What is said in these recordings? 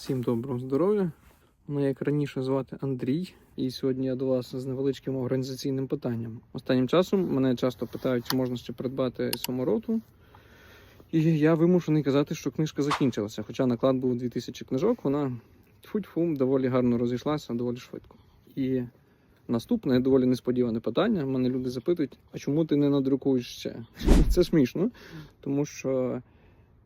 Всім доброго здоров'я. Мене як раніше звати Андрій, і сьогодні я до вас з невеличким організаційним питанням. Останнім часом мене часто питають, чи можна ще придбати самороту. І я вимушений казати, що книжка закінчилася. Хоча наклад був 2000 книжок, вона тьфу-тьфу, доволі гарно розійшлася, доволі швидко. І наступне доволі несподіване питання. Мене люди запитують: а чому ти не надрукуєш ще? Це смішно, тому що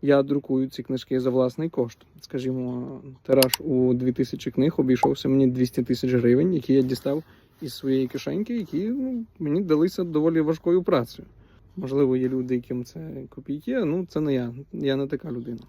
я друкую ці книжки за власний кошт. Скажімо, тираж у 2000 книг обійшовся мені 200 тисяч гривень, які я дістав із своєї кишеньки, які ну, мені далися доволі важкою працею. Можливо, є люди, яким це копійки, ну це не я. Я не така людина.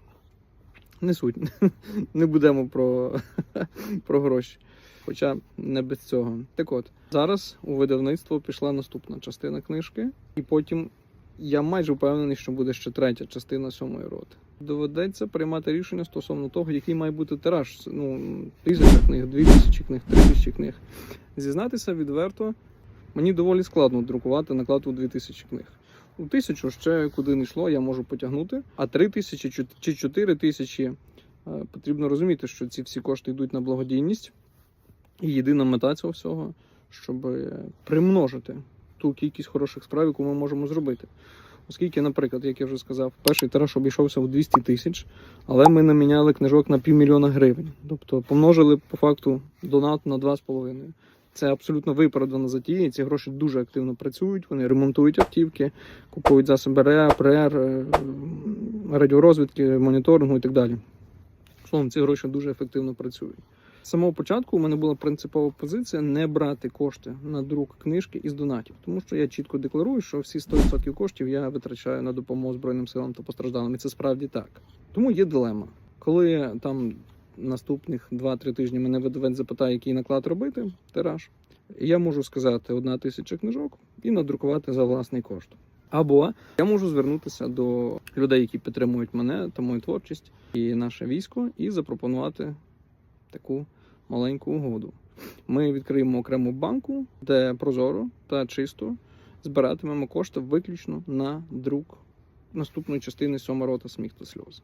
Не суть. Не будемо про, про гроші. Хоча не без цього. Так от, зараз у видавництво пішла наступна частина книжки, і потім я майже впевнений, що буде ще третя частина сьомої роти. Доведеться приймати рішення стосовно того, який має бути тираж. Ну, тисяча книг, дві тисячі книг, три тисячі книг. Зізнатися відверто, мені доволі складно друкувати наклад у дві тисячі книг. У тисячу ще куди не йшло, я можу потягнути. А три тисячі чи- чотири тисячі е, потрібно розуміти, що ці всі кошти йдуть на благодійність. І єдина мета цього всього, щоб примножити ту кількість хороших справ, яку ми можемо зробити. Оскільки, наприклад, як я вже сказав, перший тираж обійшовся у 200 тисяч, але ми наміняли книжок на півмільйона гривень. Тобто помножили по факту донат на 2,5. Це абсолютно виправдана затія. Ці гроші дуже активно працюють. Вони ремонтують автівки, купують засоби РЕА, ПРР, радіорозвідки, моніторингу і так далі. Словом, ці гроші дуже ефективно працюють. З самого початку у мене була принципова позиція не брати кошти на друк книжки із донатів, тому що я чітко декларую, що всі 100% коштів я витрачаю на допомогу Збройним силам та постраждалим. І це справді так. Тому є дилема. Коли там наступних 2-3 тижні мене видавець запитає, який наклад робити, тираж, я можу сказати одна тисяча книжок і надрукувати за власний кошт. Або я можу звернутися до людей, які підтримують мене та мою творчість і наше військо, і запропонувати таку маленьку угоду. Ми відкриємо окрему банку, де прозоро та чисто збиратимемо кошти виключно на друк наступної частини сьома рота сміх та сльози.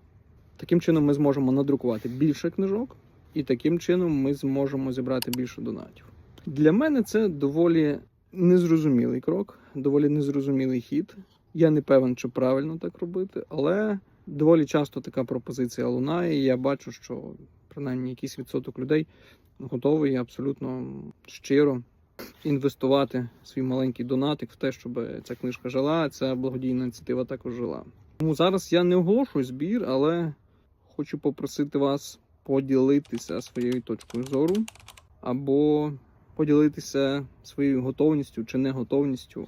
Таким чином ми зможемо надрукувати більше книжок, і таким чином ми зможемо зібрати більше донатів. Для мене це доволі незрозумілий крок, доволі незрозумілий хід. Я не певен, чи правильно так робити, але доволі часто така пропозиція лунає, і я бачу, що принаймні якийсь відсоток людей готовий абсолютно щиро інвестувати свій маленький донатик в те, щоб ця книжка жила, ця благодійна ініціатива також жила. Тому зараз я не оголошую збір, але хочу попросити вас поділитися своєю точкою зору або поділитися своєю готовністю чи неготовністю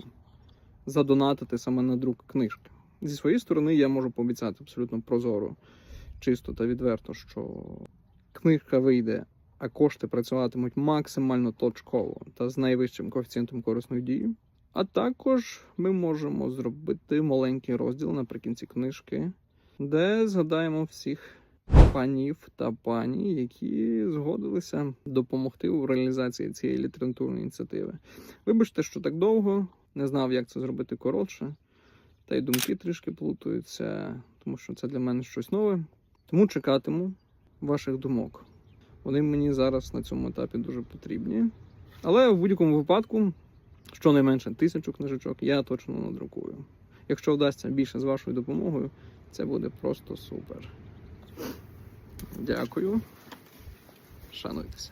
задонатити саме на друк книжки. Зі своєї сторони, я можу пообіцяти абсолютно прозоро, чисто та відверто, що книжка вийде, а кошти працюватимуть максимально точково та з найвищим коефіцієнтом корисної дії. А також ми можемо зробити маленький розділ наприкінці книжки, де згадаємо всіх панів та пані, які згодилися допомогти у реалізації цієї літературної ініціативи. Вибачте, що так довго, не знав, як це зробити коротше. Та й думки трішки плутаються, тому що це для мене щось нове. Тому чекатиму ваших думок. Вони мені зараз на цьому етапі дуже потрібні. Але в будь-якому випадку, щонайменше тисячу книжечок, я точно надрукую. Якщо вдасться більше з вашою допомогою, це буде просто супер. Дякую. Шануйтеся.